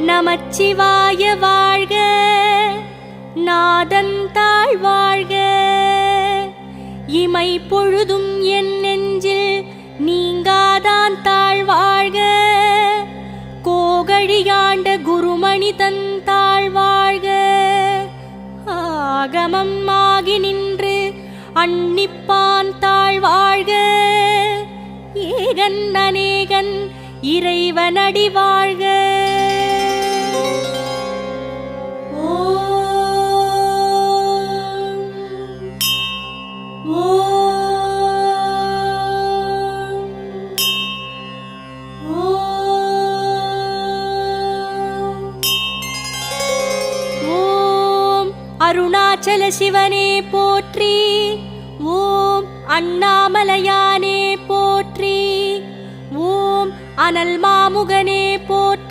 நமச்சிவாய வாழ்க. நாதன் வாழ்க. இமை பொழுதும் என் நெஞ்சில் நீங்காதான் தாழ் வாழ்க. கோகழியாண்ட குருமணி தன் தாழ் வாழ்க. ஆகமம் ஆகி நின்று அன்னிப்பான் தாழ் வாழ்க. ஏகன் அநேகன் இறைவனடி வாழ்க. அருணாச்சல சிவனே போற்றி ஓம் அண்ணாமலையானே போற்றி ஓம் அனல் மாமுகனே போற்றி.